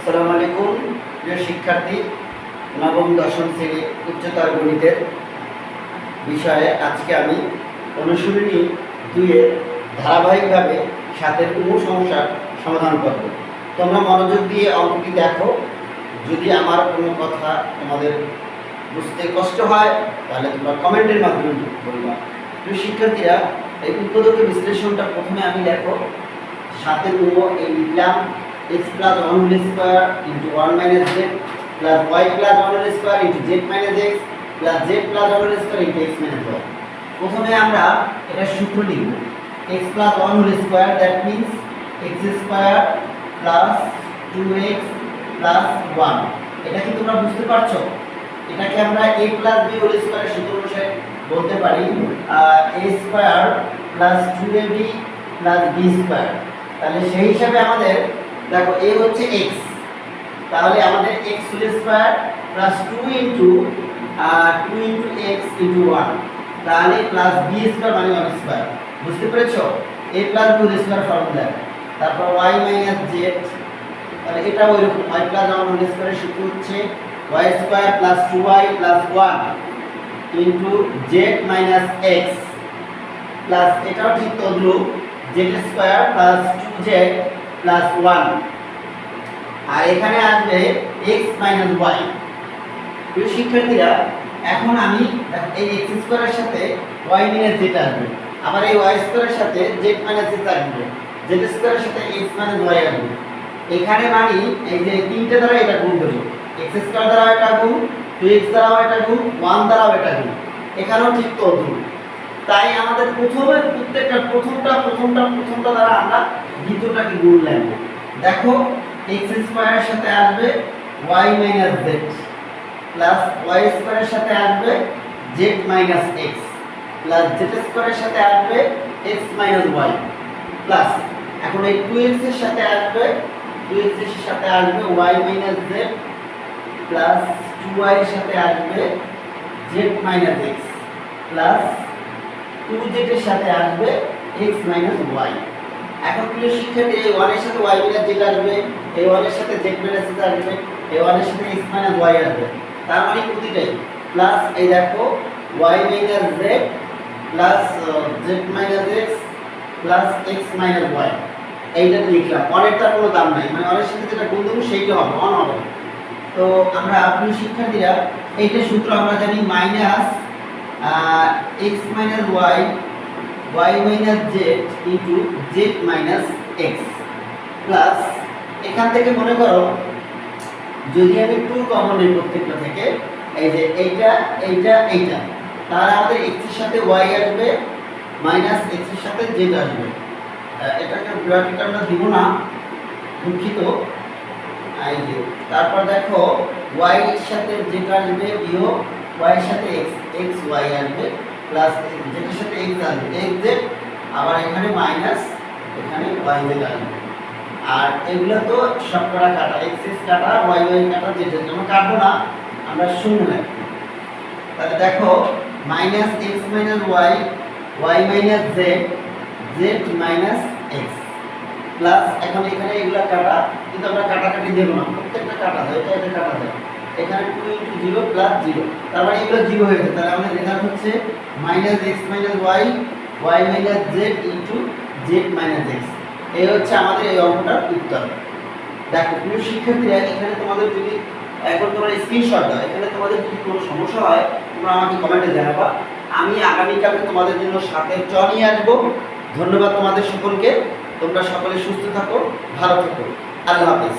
আসসালামু আলাইকুম, প্রিয় শিক্ষার্থী, নবম, দশম শ্রেণি উচ্চতর গণিতের বিষয়ে আজকে আমি অনুশীলনী দুইয়ের ধারাবাহিকভাবে সাতের কোনো সমস্যার সমাধান করব। তোমরা মনোযোগ দিয়ে অঙ্কটি দেখো। যদি আমার কোনো কথা তোমাদের বুঝতে কষ্ট হয়, তাহলে তোমরা কমেন্টের মাধ্যমে বলবা। প্রিয় শিক্ষার্থীরা, এই উৎপাদক বিশ্লেষণটা প্রথমে আমি দেখো সাতের গুণ এই লিখলাম। X plus one whole square into one minus Z plus Y plus one whole square into Z minus X plus Z plus one whole square into X minus Y প্রথমে আমরা এটা সূত্র লিখব। X one whole square that means X square plus two X plus one এটা কি তোমরা বুঝতে পারছ? এটাকে আমরা a প্লাস বি হোল স্কোয়ারের সূত্র অনুসারে বলতে পারি a two A B plus B square তাহলে সেই হিসাবে আমাদের দেখো, a হচ্ছে x তাহলে আমাদের x whole square plus two into two into X into one তাহলে প্লাস বি স্কয়ার মানে ওয়ান স্কয়ার বুঝতে পেরেছ? A plus whole square formula তারপর y মাইনাস জেড তাহলে এটা ওই রকম y প্লাস ওয়ান হোল স্কয়ারের সূত্র হচ্ছে y square plus two Y plus one into Z minus X plus এটাও ঠিক তদ্রুপ। Z square plus two Z plus one আর এখানে আসবে এক্স মাইনাস ওয়াই প্রিয় শিক্ষার্থীরা, এখন আমি এই এক্স স্কোয়ারের সাথে ওয়াই মাইনাস জেড আসবে। আবার এই ওয়াই স্কোয়ারের সাথে জেড মাইনাস এক্স আসবে। জেড স্কোয়ারের সাথে এক্স মাইনাস ওয়াই আসবে। এখানে মানি এই যে তিনটে দ্বারা এটা গুণ করি। এক্স স্কোয়ার দ্বারা এটা গুণ টু এক্স দ্বারাও এটা গুণ ওয়ান দ্বারাও এটা গুণ। এখানেও ঠিক তদ্রুপ তাই আমাদের প্রথমে প্রত্যেকটা প্রথমটা প্রথমটা প্রথমটা দ্বারা আমরা দ্বিতীয়টাকে গুণ নেব দেখো এক্স স্কোয়ারের সাথে আসবে Y minus Z plus Y স্কোয়ারের সাথে আসবে Z minus X plus Z স্কোয়ারের সাথে আসবে এক্স মাইনাস ওয়াই প্লাস এখন এই টু এক্স সাথে আসবে টু এক্স সাথে আসবে Y minus Z plus two Y এর সাথে আসবে Z minus X plus two জেডের সাথে আসবে এক্স মাইনাস ওয়াই এখন প্রিয় শিক্ষার্থী, এই ওয়ানের সাথে ওয়াই মাইনাস জেড আসবে, এই ওয়ানের সাথে জেড মাইনাস এক্স আসবে, এই ওয়ানের সাথে এক্স মাইনাস ওয়াই আসবে। তার মানে প্রতিটাই। প্লাস এই দেখো Y minus Z plus Z minus plus X minus Y এইটা লিখলাম। অনেকটার কোনো দাম নাই। মানে অনেক সাথে যেটা গুণ দেবো, সেইটা হবে অন হবে। তো আমরা প্রিয় শিক্ষার্থীরা, এইটা সূত্র আমরা জানি minus X minus Y Y minus Z into Z minus X plus এখান থেকে মনে করো, যদি আমি টু কমন নিই প্রত্যেকটা থেকে, এই যে এইটা এইটা এইটা, তাহলে আমাদের এক্সের সাথে ওয়াই আসবে মাইনাস এক্সের সাথে জেড আসবে। এটাকে ব্র্যাকেট আমরা দিব না, দুঃখিত। এই যে, তারপর দেখো ওয়াই এর সাথে যেটা আসবে বিয়োগ ওয়াই এর সাথে এক্স এক্স ওয়াই আসবে প্লাস যেটার সাথে এক্স আসবে এক্স জেড আবার এখানে মাইনাস এখানে ওয়াই জেড আসবে আর এগুলো তো সব কটা এক্স এক্স কাটা ওয়াই ওয়াই কাটা জেড জেড আমরা কাটবো না। আমরা শূন্য রাখব তাহলে দেখো minus X minus Y Y minus Z Z minus X plus এখন এখানে এগুলা কাটা, কিন্তু আমরা কাটাকাটি দেবো না। প্রত্যেকটা কাটা যায় এটা এটা কাটা যায় এখানে two into zero plus zero তার মানে এগুলো জিরো হয়ে যায় তাহলে আমাদের রেজাল্ট হচ্ছে minus X minus Y Y minus Z into Z minus X এই হচ্ছে আমাদের এই অঙ্কটার উত্তর। দেখো, প্রিয় শিক্ষার্থীরা, এখানে তোমাদের যদি এখন তোমরা স্ক্রিনশট দাও, এখানে তোমাদের যদি কোনো সমস্যা হয়, তোমরা আমাকে কমেন্টে জানাবা। আমি আগামীকালকে তোমাদের জন্য সাথে চ নিয়ে আসব। ধন্যবাদ তোমাদের সকলকে। তোমরা সকলে সুস্থ থাকো, ভালো থাকো। আল্লাহ হাফেজ।